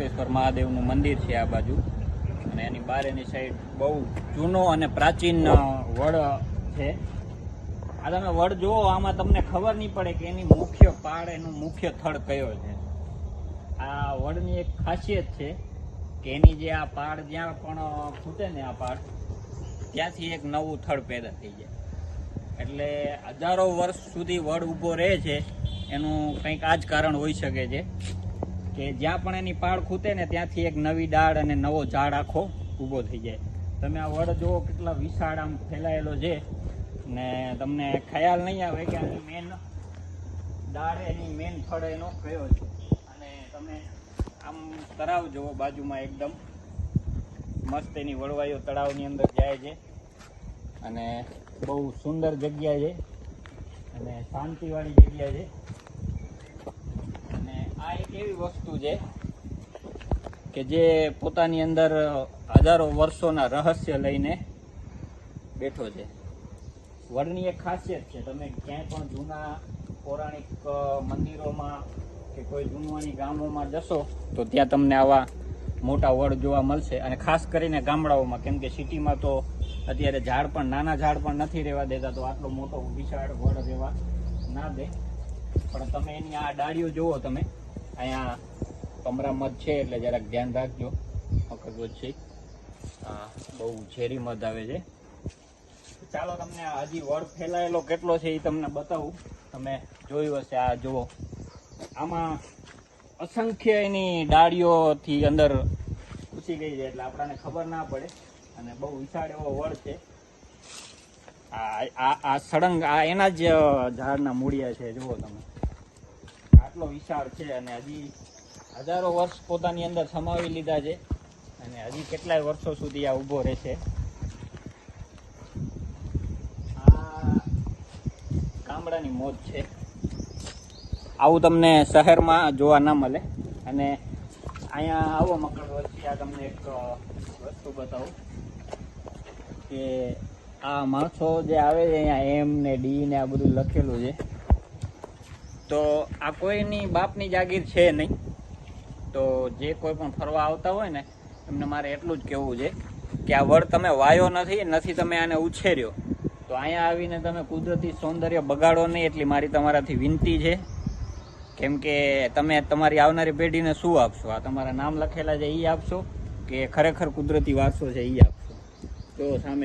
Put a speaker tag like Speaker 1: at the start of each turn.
Speaker 1: કોટેશ્વર મહાદેવનું મંદિર છે આ બાજુ. અને એની બારેની સાઈડ બહુ જૂનો અને પ્રાચીન વડ છે. આ તમે વડ જુઓ, આમાં તમને ખબર નહીં પડે કે એની મુખ્ય પાડ એનું મુખ્ય થડ કયો છે. આ વડની એક ખાસિયત છે કે એની જે આ પાડ જ્યાં પણ ફૂટે ને આ પાળ, ત્યાંથી એક નવું થડ પેદા થઈ જાય. એટલે હજારો વર્ષ સુધી વડ ઊભો રહે છે. એનું કંઈક આ જ કારણ હોઈ શકે છે. કે જ્યાં પણ એની પાળ ખૂટે ને ત્યાંથી એક નવી ડાળ અને નવો ઝાડ આખો ઊભો થઈ જાય. તમે આ વડ જુઓ કેટલા વિશાળ આમ ફેલાયેલો છે. ને તમને ખ્યાલ નહીં આવે કે આની મેન ડાળ એની મેન ફળ એનો કયો છે. અને તમે આમ તળાવ જુઓ બાજુમાં એકદમ. મસ્ત એની વળવાઈઓ તળાવની અંદર જાય છે. અને બહુ સુંદર જગ્યા છે. અને શાંતિવાળી જગ્યા છે. આ એક એવી વસ્તુ છે કે જે પોતાની અંદર હજારો વર્ષોના રહસ્ય લઈને બેઠો છે. વડની એક ખાસિયત છે. તમે ક્યાંય પણ જૂના પૌરાણિક મંદિરોમાં કે કોઈ જૂનવાની ગામોમાં જશો, તો ત્યાં તમને આવા મોટા વડ જોવા મળશે. અને ખાસ કરીને ગામડાઓમાં, કેમ કે સિટીમાં તો અત્યારે ઝાડ પણ, નાના ઝાડ પણ નથી રહેવા દેતા, તો આટલો મોટો વિશાળ વડ રહેવા ના દે. પણ તમે એની આ ડાળીઓ જુઓ તમે અહીંયા કમરા મધ છે એટલે જરાક ધ્યાન રાખજો. મકરગોજ છે બહુ ઝેરી મધ આવે છે. ચાલો તમને હજી વડ ફેલાયેલો કેટલો છે એ તમને બતાવું. તમે જોયું હશે, આ જુઓ. આમાં અસંખ્ય એની ડાળીઓથી અંદર ઘૂસી ગઈ છે એટલે આપણને ખબર ના પડે. અને બહુ વિશાળ એવો વડ છે. આ આ સળંગ, આ એના જ ઝાડના મૂળિયા છે, જુઓ તમે. આટલો વિશાળ છે અને હજી હજારો વર્ષ પોતાની અંદર સમાવી લીધા છે અને હજી કેટલાય વર્ષો સુધી આ ઊભો રહેશે આ ગામડાની મોજ છે. આવું તમને શહેરમાં જોવા ના મળે. અને અહીંયા આવો મકર વર્ષથી આ તમને એક વસ્તુ બતાવું કે આ માણસો જે આવે છે અહીંયા એમ ને ડી ને આ બધું લખેલું છે. તો આ કોઈની બાપની જાગીર છે નહીં. તો જે કોઈ પણ ફરવા આવતા હોય ને, એમને મારે એટલું જ કહેવું છે કે આ વડ તમે વાયો નથી નથી તમે આને ઉછેર્યો. તો અહીંયા આવીને તમે કુદરતી સૌંદર્ય બગાડો નહીં એટલી મારી તમારાથી વિનંતી છે. કેમ કે તમે તમારી આવનારી પેઢીને શું આપશો? આ તમારા નામ લખેલા છે એ આપશો કે ખરેખર કુદરતી વારસો છે એ આપશો? તો સામે